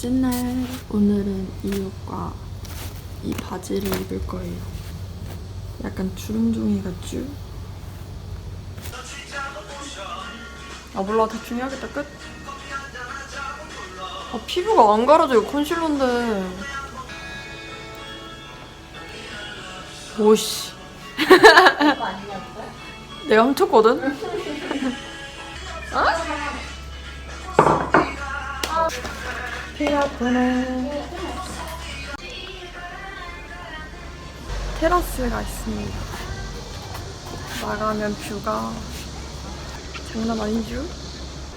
둘째 날 오늘은 이 옷과 이 바지를 입을 거예요. 약간 주름종이 같죠? 아 몰라 대충 해야겠다 끝. 아 피부가 안 가려져요 컨실러인데. 오씨. 내가 훔쳤거든. 배 아프네. 테라스가 있습니다. 나가면 뷰가 장난 아니죠?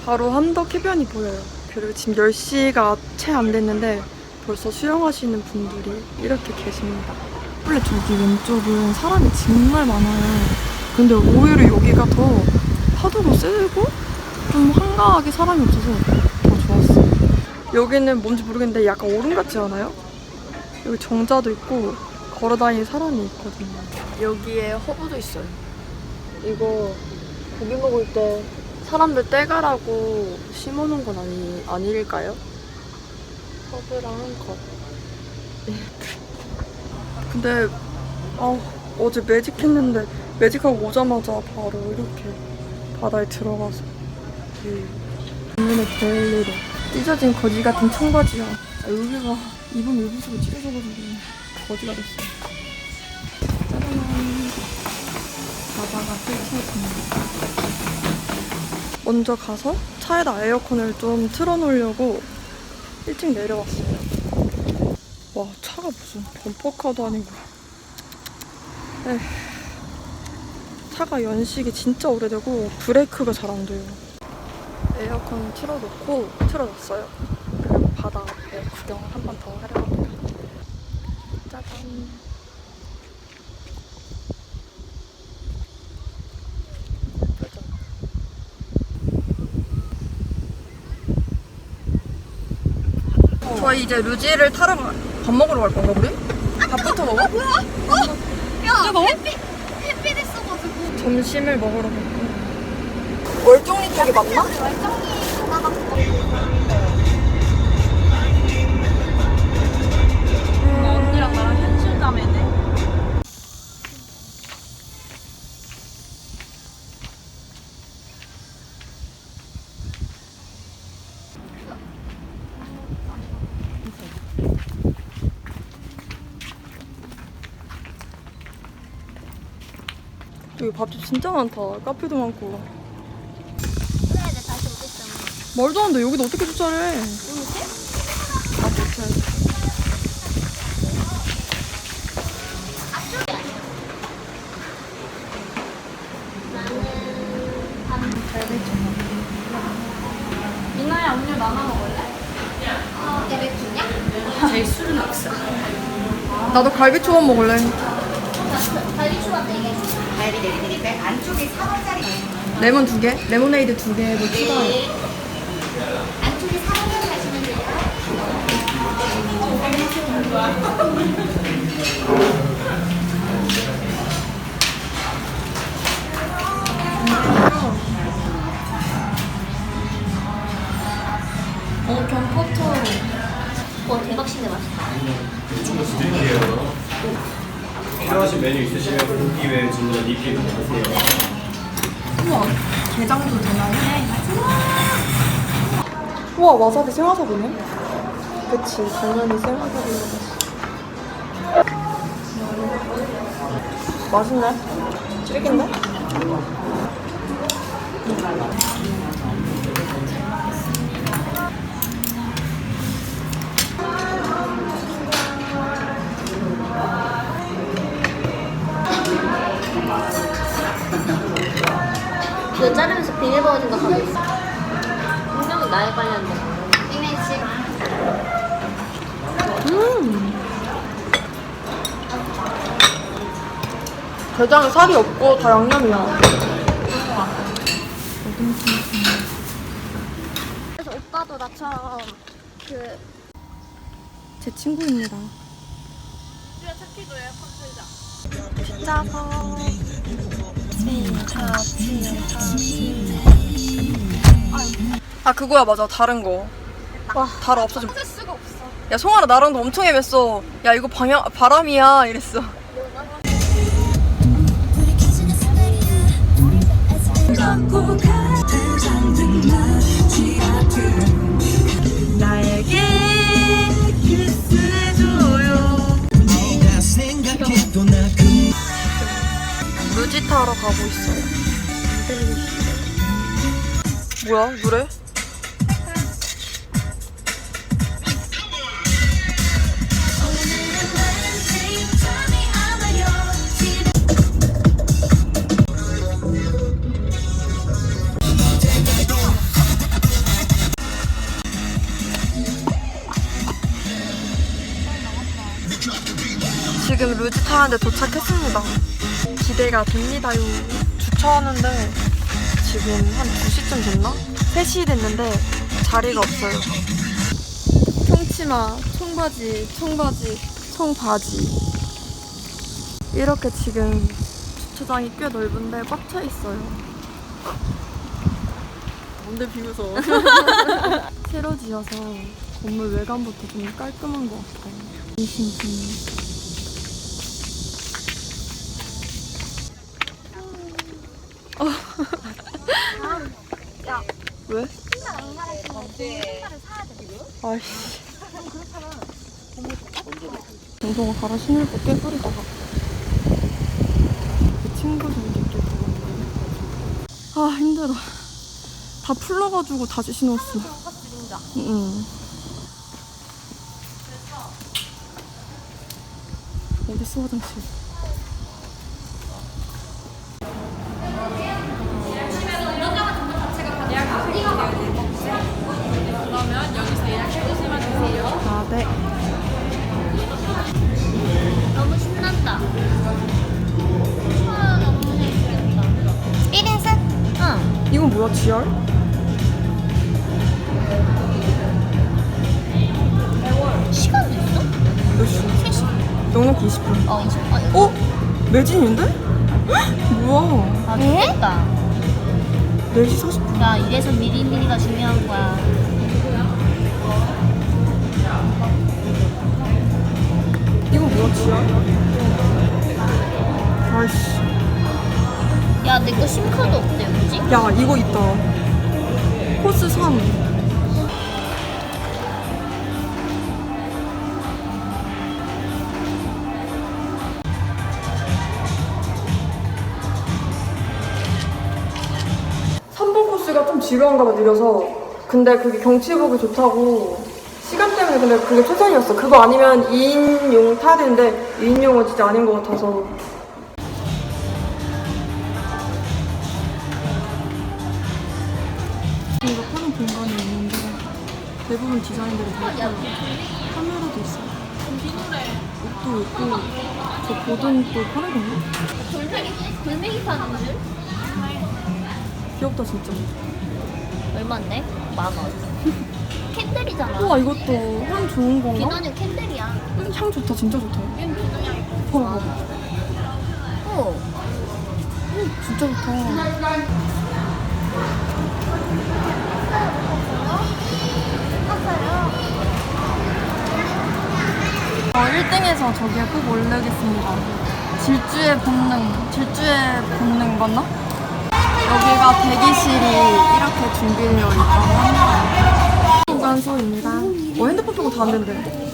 바로 한덕 해변이 보여요. 그리고 지금 10시가 채 안 됐는데 벌써 수영하시는 분들이 이렇게 계십니다. 원래 저기 왼쪽은 사람이 정말 많아요. 근데 오히려 여기가 더 파도가 세고 좀 한가하게 사람이 없어서. 여기는 뭔지 모르겠는데 약간 오름 같지 않아요? 여기 정자도 있고 걸어다니는 사람이 있거든요. 여기에 허브도 있어요. 이거 고기 먹을 때 사람들 떼가라고 심어놓은 건 아니, 아닐까요? 허브랑 것. 네. 근데 아, 어제 매직했는데 매직하고 오자마자 바로 이렇게 바다에 들어가서 눈에 별일로 찢어진 거지 같은 청바지야. 아, 여기가 입은 일부시고 찢어져가지고 거지가 됐어. 짜잔. 바다가 펼쳐집니다. 먼저 가서 차에다 에어컨을 좀 틀어놓으려고 일찍 내려왔어요. 와 차가 무슨 범퍼카도 아니고. 에휴. 차가 연식이 진짜 오래되고 브레이크가 잘 안 돼요. 에어컨 틀어놓고 틀어놨어요. 그리고 바다 앞에 구경을 한 번 더 하려고 합니다. 짜잔. 저희 이제 루지를 타러 가, 밥 먹으러 갈 건가 우리? 밥부터 먹어? 야, 햇빛, 햇빛 있어가지고. 점심을 먹으러 갈 거예요. 월종리 쪽이 맞나? 월정리. 여기 밥집 진짜 많다. 카페도 많고. 그래, 내 다시 오겠잖아. 말도 안 돼. 여기도 어떻게 주차를 해? 아, 주차해. 이나야 음료 나눠 먹을래? 어, 내 맥주냐? 제일 술은 없어. 나도 갈비 초밥 먹을래. 갈비 추가 네 개. 갈비 내리드릴까요? 안쪽에 4원짜리 레몬 두 개, 레모네이드 두 개, 뭐 추가. 안 어, 견포터. 와, 대박 신데 맛있다. 드릴게요. 필요하신 메뉴 있으시면 고기 외에 질문 리필 하세요. 우와, 게장도 되나요? 우와, 와사비 생와사비네? 그치, 당연히 생와사비로 맛있네? 찌개인데? 게장에 살이 없고 다 양념이야. 그래서 오빠도 나처럼 그 제 친구입니다. 우리가 찾기도 에어컨 틀자. 짜서. 아 그거야 맞아 다른 거. 와. 달 쓰고 야 송아라 나랑도 엄청 헤맸어 야 이거 방향 바람이야 이랬어 나에게 키스해줘요. 루지 타러 가고 있어요. 뭐야? 노래? 지금 루지 타는데 도착했습니다. 기대가 됩니다요. 주차하는데 지금 한 2시쯤 됐나? 3시 됐는데 자리가 없어요. 청치마, 청바지, 청바지, 청바지. 이렇게 지금 주차장이 꽤 넓은데 꽉 차 있어요. 뭔데 비웃어? 새로 지어서 건물 외관부터 좀 깔끔한 것 같아요. 진심 왜? 아이씨. 정성아 갈아 신을 거 깨버리다가 그 친구 좀 이렇게 그건데. 아 힘들어. 다 풀러가지고 다시 신었어. 응. 어딨어 화장실? 네. 너무 신난다. 아, 너무 재밌겠다. 1인승? 응. 이건 뭐야 GR? 시간도 있어? 몇 시? 3시. 영역 20분. 어, 20분. 어, 어? 매진인데? 헉, 뭐야? 아, 좋겠다. 4시 40분. 야, 이래서 미리미리가 중요한 거야. 아이씨. 야, 내 거 심카드 없대, 뭐지? 야 이거 있다. 코스 3. 삼번 코스가 좀 지루한가 봐 느려서 근데 그게 경치 보기 좋다고 시간 때문에 근데 그게 최선이었어 그거 아니면 2인용 타야 되는데 2인용은 진짜 아닌 것 같아서 이거 파는 공간이 있는데 대부분 디자인들이 다 예뻐요. 카메라도 있어요. 옷도 있고 저 보드는 또 파는 건가? 돌멩이, 돌멩이 파는 줄? 귀엽다 진짜. 얼마인데? 만 원. 캔들이잖아. 우와 이것도 향 좋은 건가? 비너뉴 캔들이야. 음, 향 좋다 진짜 좋다. 봐봐 봐봐. 어. 진짜 좋다. 어, 1등에서 저기에 꼭 올리겠습니다. 질주의 본능, 질주의 본능 맞나? 여기가 대기실이 이렇게 준비되어 있다고 합니다. 구간소입니다. 어, 핸드폰 빼고 다 안 된대.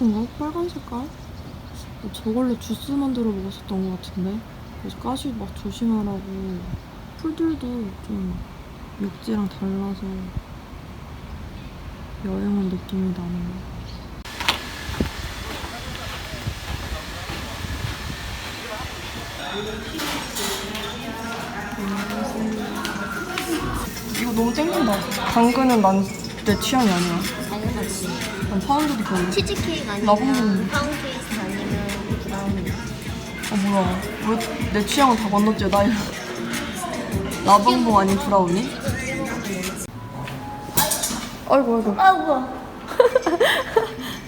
백년초인가? 빨간 색깔? 뭐 저걸로 주스 만들어 먹었었던 것 같은데 그래서 가시 막 조심하라고 풀들도 좀 육지랑 달라서 여행 온 느낌이 나네요 이거 너무 땡긴다 당근은 난내 취향이 아니야 당연하지. 난 파운드도 별로 치즈케이크 아니면 라봉은. 파운케이크 아니면 브라우니. 아 뭐야 왜 내 취향은 다 건너뛰어 나 이거 라방봉 아닌 브라우니? 아이고 아이고 아우고.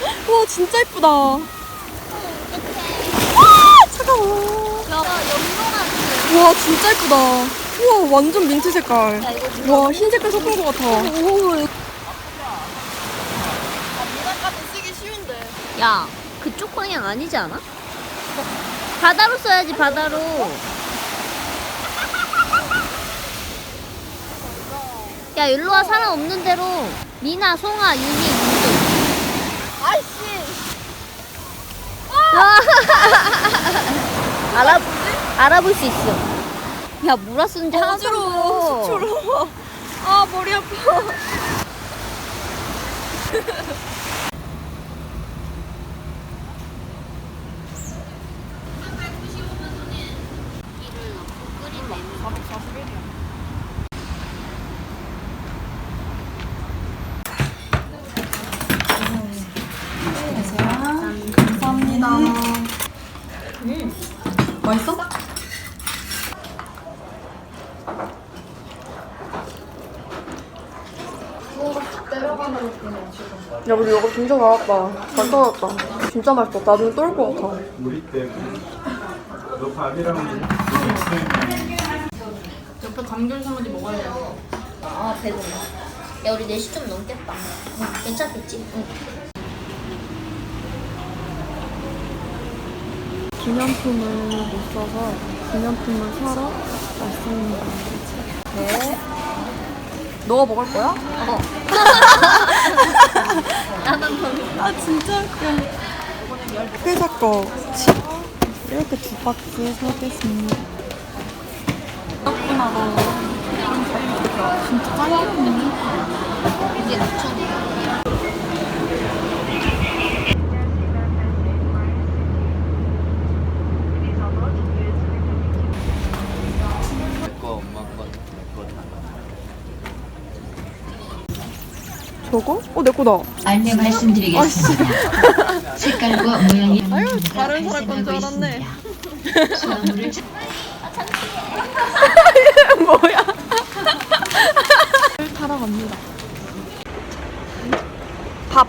와 진짜 이쁘다. 와 차가워 와 진짜 이쁘다. 우와 완전 민트 색깔. 와 흰 색깔 섞은 것 같아. 오 야, 그쪽 방향 아니지 않아? 바다로 써야지, 바다로. 야, 일로 와, 사람 없는 대로. 미나, 송아, 윤희, 윤희. 아이씨. 알아, 알아볼 수 있어. 야, 뭐라 쓰는지 하나도 안 보여. 아 머리 아파 감사합니다. 맛있어? 야 우리 이거 진짜 나왔다 잘 떨어졌다 진짜 맛있어 나중에 떨것 같아 우리 너 밥이랑 옆에 감귤 스무디 먹어야 돼. 아, 배고파. 야, 우리 4시 좀 넘겠다. 응, 괜찮겠지? 응. 기념품을 못 사서 기념품을 사러 왔습니다 네 너가 먹을 거야? 어. 더. 아 진짜 웃겨 회사 거 칩. 이렇게 두 박스 사겠습니다 덕분에 너 진짜 짱이네 이게 6천원. 거 엄마 거내거 다. 저거? 어 내 거다 안내 말씀드리겠습니다. 색깔과 모양이 아유 다른 사람 건줄 알았네 수화물을 뭐야 타러 갑니다 밥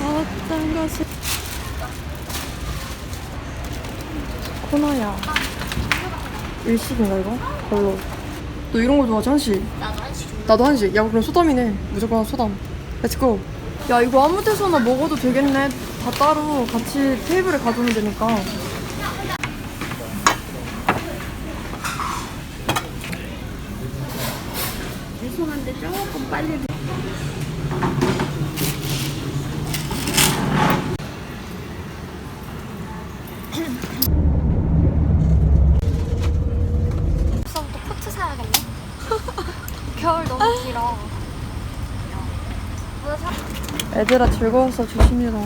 어떤 것이 코너야 일식인가 이거? 별로 너 이런 거 좋아하지 한식? 나도 좀. 나도 한식. 야 그럼 소담이네. 무조건 소담. 렛츠고 야 이거 아무 데서나 먹어도 되겠네. 다 따로 같이 테이블에 가두면 되니까. 죄송한데 조금 빨리. 부터 코트 사야겠네. 겨울 너무 길어. 애들아 즐거워서 조심해라